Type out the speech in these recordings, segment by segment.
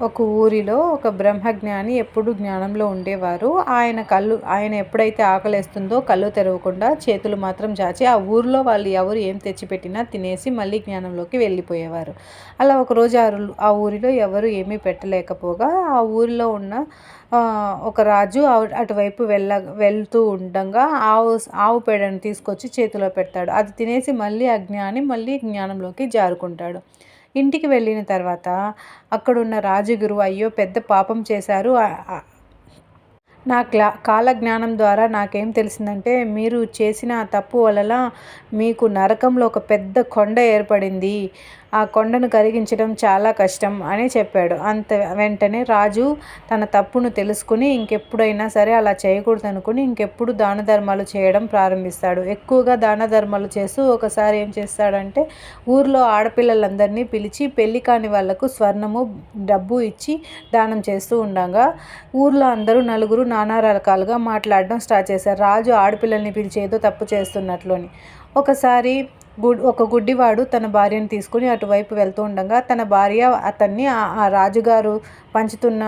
ఒక ఊరిలో ఒక బ్రహ్మజ్ఞాని ఎప్పుడు జ్ఞానంలో ఉండేవారు. ఆయన కళ్ళు ఆయన ఎప్పుడైతే ఆకలేస్తుందో కళ్ళు తెరవకుండా చేతులు మాత్రం చాచి ఆ ఊరిలో వాళ్ళు ఎవరు ఏం తెచ్చిపెట్టినా తినేసి మళ్ళీ జ్ఞానంలోకి వెళ్ళిపోయేవారు. అలా ఒకరోజు ఆ ఆ ఊరిలో ఎవరు ఏమీ పెట్టలేకపోగా ఆ ఊరిలో ఉన్న ఒక రాజు అటువైపు వెళ్ళ వెళ్తూ ఉండగా ఆవు ఆవు పేడను తీసుకొచ్చి చేతిలో పెడతాడు. అది తినేసి మళ్ళీ ఆ జ్ఞాని మళ్ళీ జ్ఞానంలోకి జారుకుంటాడు. ఇంటికి వెళ్ళిన తర్వాత అక్కడున్న రాజగురు అయ్యో పెద్ద పాపం చేశారు. నా క్లా కాలజ్ఞానం ద్వారా నాకేం తెలిసిందంటే మీరు చేసిన తప్పు వలన మీకు నరకంలో ఒక పెద్ద కొండ ఏర్పడింది. ఆ కొండను కరిగించడం చాలా కష్టం అని చెప్పాడు. అంత వెంటనే రాజు తన తప్పును తెలుసుకుని ఇంకెప్పుడైనా సరే అలా చేయకూడదు అనుకుని ఇంకెప్పుడు దాన ధర్మాలు చేయడం ప్రారంభిస్తాడు. ఎక్కువగా దాన ధర్మాలు చేస్తూ ఒకసారి ఏం చేస్తాడంటే ఊర్లో ఆడపిల్లలందరినీ పిలిచి పెళ్ళి కాని వాళ్ళకు స్వర్ణము డబ్బు ఇచ్చి దానం చేస్తూ ఉండగా. ఊర్లో అందరూ నలుగురు నానా రకాలుగా మాట్లాడడం స్టార్ట్ చేశారు. రాజు ఆడపిల్లల్ని పిలిచి ఏదో తప్పు చేస్తున్నట్లు అని ఒకసారి ఒక గుడ్డివాడు తన భార్యను తీసుకుని అటువైపు వెళ్తూ ఉండగా తన భార్య అతన్ని ఆ రాజుగారు పంచుతున్న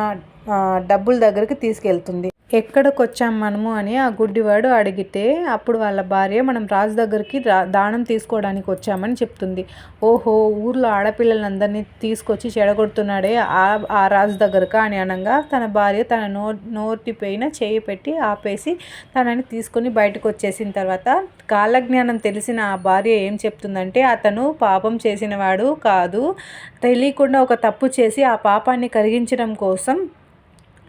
డబ్బుల దగ్గరికి తీసుకెళ్తుంది. ఎక్కడికొచ్చాం మనము అని ఆ గుడ్డివాడు అడిగితే అప్పుడు వాళ్ళ భార్య మనం రాజు దగ్గరికి దానం తీసుకోవడానికి వచ్చామని చెప్తుంది. ఓహో ఊర్లో ఆడపిల్లలందరినీ తీసుకొచ్చి చెడగొడుతున్నాడే ఆ ఆ రాజు దగ్గరకా అని అనగా తన భార్య తన నో నోటి పైన చేయి పెట్టి ఆపేసి తనని తీసుకొని బయటకు వచ్చేసిన తర్వాత కాలజ్ఞానం తెలిసిన ఆ భార్య ఏం చెప్తుందంటే అతను పాపం చేసినవాడు కాదు. తెలియకుండా ఒక తప్పు చేసి ఆ పాపాన్ని కరిగించడం కోసం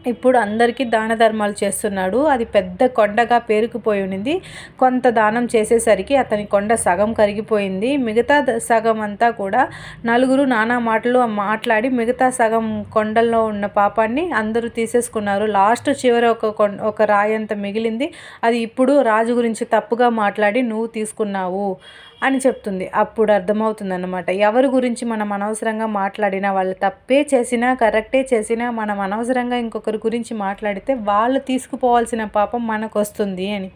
ఇప్పుడు అందరికీ దాన ధర్మాలు చేస్తున్నాడు. అది పెద్ద కొండగా పేరుకుపోయి ఉండింది. కొంత దానం చేసేసరికి అతని కొండ సగం కరిగిపోయింది. మిగతా సగం అంతా కూడా నలుగురు నానా మాటలు మాట్లాడి మిగతా సగం కొండల్లో ఉన్న పాపాన్ని అందరూ తీసేసుకున్నారు. లాస్ట్ చివరి ఒక ఒక రాయంత మిగిలింది. అది ఇప్పుడు రాజు గురించి తప్పుగా మాట్లాడి నువ్వు తీసుకున్నావు అని చెప్తుంది. అప్పుడు అర్థమవుతుంది అనమాట ఎవరి గురించి మనం అనవసరంగా మాట్లాడినా వాళ్ళు తప్పే చేసినా కరెక్టే చేసినా మనం అనవసరంగా ఇంకొకరి గురించి మాట్లాడితే వాళ్ళు తీసుకుపోవాల్సిన పాపం మనకు వస్తుంది అని.